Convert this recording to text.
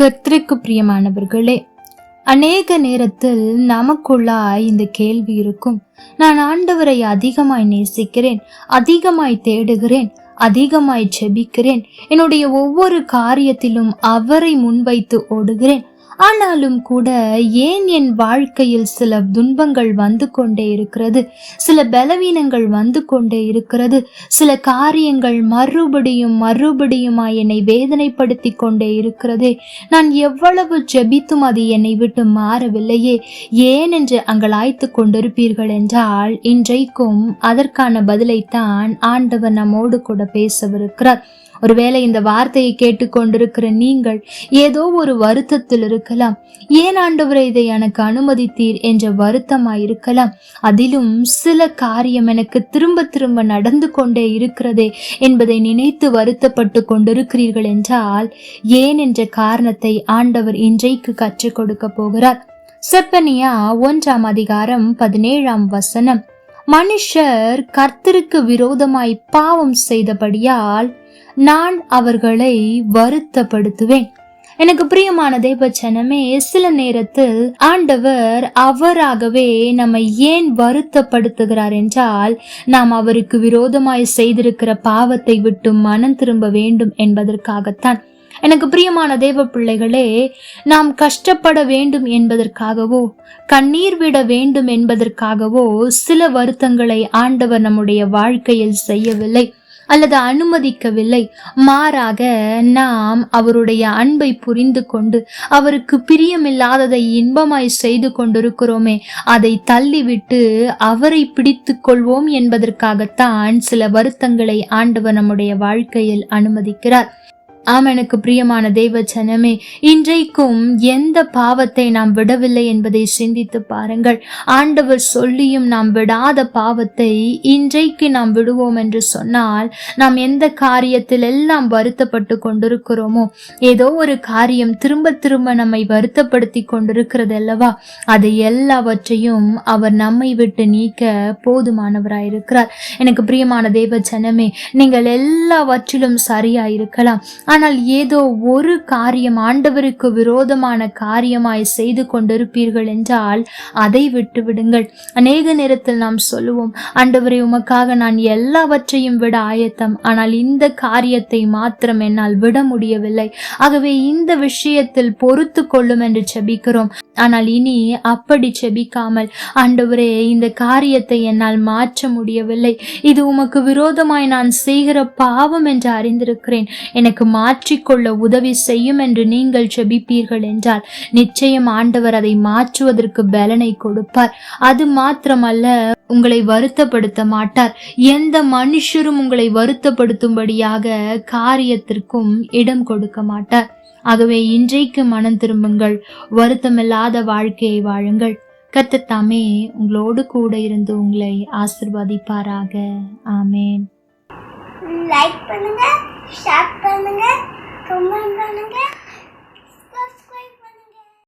கர்த்தருக்கு பிரியமானவர்களே அநேக நேரத்தில் நமக்குள்ளாய் இந்த கேள்வி இருக்கும். நான் ஆண்டவரை அதிகமாய் நேசிக்கிறேன் அதிகமாய் தேடுகிறேன் அதிகமாய் ஜெபிக்கிறேன். என்னுடைய ஒவ்வொரு காரியத்திலும் அவரை முன்வைத்து ஓடுகிறேன். ஆனாலும் கூட ஏன் என் வாழ்க்கையில் சில துன்பங்கள் வந்து கொண்டே இருக்கிறது? சில பலவீனங்கள் வந்து கொண்டே இருக்கிறது. சில காரியங்கள் மறுபடியும் மறுபடியுமா என்னை வேதனைப்படுத்தி கொண்டே இருக்கிறதே. நான் எவ்வளவு ஜெபித்தும் அது என்னை விட்டு மாறவில்லையே. ஏன் என்று அங்கலாய்த்து கொண்டிருப்பீர்கள் என்றால் இன்றைக்கும் அதற்கான பதிலைத்தான் ஆண்டவர் நம்மோடு கூட பேசவிருக்கிறார். ஒருவேளை இந்த வார்த்தையை கேட்டுக்கொண்டிருக்கிற நீங்கள் ஏதோ ஒரு வருத்தத்தில் இருக்கலாம். ஏன் ஆண்டவரை இதை எனக்கு அனுமதித்தீர் என்ற வருத்தமாய் இருக்கலாம் அதிலும் சில காரியம் எனக்கு திரும்ப திரும்ப நடந்து கொண்டே இருக்கிறதே என்பதை நினைத்து வருத்தப்பட்டு கொண்டிருக்கிறீர்கள் என்றால் ஏன் என்ற காரணத்தை ஆண்டவர் இன்றைக்கு கற்றுக் கொடுக்க போகிறார். செப்பனியா ஒன்றாம் அதிகாரம் பதினேழாம் வசனம். மனுஷர் கர்த்தருக்கு விரோதமாய் பாவம் செய்தபடியால் நான் அவர்களை வருத்தப்படுத்துவேன். எனக்கு பிரியமான தேவச்சனமே சில நேரத்தில் ஆண்டவர் அவராகவே நம்மை ஏன் வருத்தப்படுத்துகிறார் என்றால் நாம் அவருக்கு விரோதமாய் செய்திருக்கிற பாவத்தை விட்டு மனம் திரும்ப வேண்டும் என்பதற்காகத்தான். எனக்கு பிரியமான தேவ பிள்ளைகளே நாம் கஷ்டப்பட வேண்டும் என்பதற்காகவோ கண்ணீர் விட வேண்டும் என்பதற்காகவோ சில வருத்தங்களை ஆண்டவர் நம்முடைய வாழ்க்கையில் செய்யவில்லை. அல்லது அனுமதிக்கவில்லை. மாறாக நாம் அவருடைய அன்பை புரிந்து கொண்டு அவருக்கு பிரியமில்லாததை இன்பமாய் செய்து கொண்டிருக்கிறோமே அதை தள்ளிவிட்டு அவரை பிடித்து கொள்வோம் என்பதற்காகத்தான் சில வருத்தங்களை ஆண்டவர் நம்முடைய வாழ்க்கையில் அனுமதிக்கிறார். ஆம் எனக்கு பிரியமான தெய்வ ஜனமே இன்றைக்கும் எந்த பாவத்தை நாம் விடவில்லை என்பதை சிந்தித்து பாருங்கள். ஆண்டவர் சொல்லியும் நாம் விடாத பாவத்தை இன்றைக்கு நாம் விடுவோம் என்று சொன்னால் நாம் எந்த காரியத்தில் எல்லாம் வருத்தப்பட்டு கொண்டிருக்கிறோமோ ஏதோ ஒரு காரியம் திரும்ப திரும்ப நம்மை வருத்தப்படுத்தி கொண்டிருக்கிறது அல்லவா அதை எல்லாவற்றையும் அவர் நம்மை விட்டு நீக்க போதுமானவராயிருக்கிறார். எனக்கு பிரியமான தெய்வ ஜனமே நீங்கள் எல்லாவற்றிலும் சரியாயிருக்கலாம். ஆனால் ஏதோ ஒரு காரியம் ஆண்டவருக்கு விரோதமான காரியமாய் செய்து கொண்டிருப்பீர்கள் என்றால் அதை விட்டு விடுங்கள். அநேக நேரத்தில் நாம் சொல்லுவோம் ஆண்டவரை உமக்காக நான் எல்லாவற்றையும் விட ஆயத்தம். ஆனால் இந்த காரியத்தை மாத்திரம் என்னால் விட முடியவில்லை. ஆகவே இந்த விஷயத்தில் பொறுத்து கொள்ளும் என்று செபிக்கிறோம். ஆனால் இனி அப்படி செபிக்காமல் ஆண்டவரே இந்த காரியத்தை என்னால் மாற்ற முடியவில்லை. இது உமக்கு விரோதமாய் நான் செய்கிற பாவம் என்று அறிந்திருக்கிறேன். எனக்கு மாற்றிக்கொள்ள உதவி செய்யும் என்று நீங்கள் செபிப்பீர்கள் என்றால் நிச்சயம் ஆண்டவர் அதை மாற்றுவதற்கு பலனை கொடுப்பார். அது மாத்திரமல்ல உங்களை வருத்தப்படுத்த மாட்டார். எந்த மனுஷரும் உங்களை வருத்தப்படுத்தும்படியாக காரியத்திற்கும் இடம் கொடுக்க மாட்டார். ஆகவே இன்றைக்கு மனம் திரும்புங்கள். வருத்தமில்லாத வாழ்க்கையை வாழுங்கள். கத்தத்தாமே உங்களோடு கூட இருந்து உங்களை ஆசிர்வதிப்பாராக. ஆமேன். லைக் பண்ணுங்க ஷேர் பண்ணுங்க கமெண்ட் பண்ணுங்க.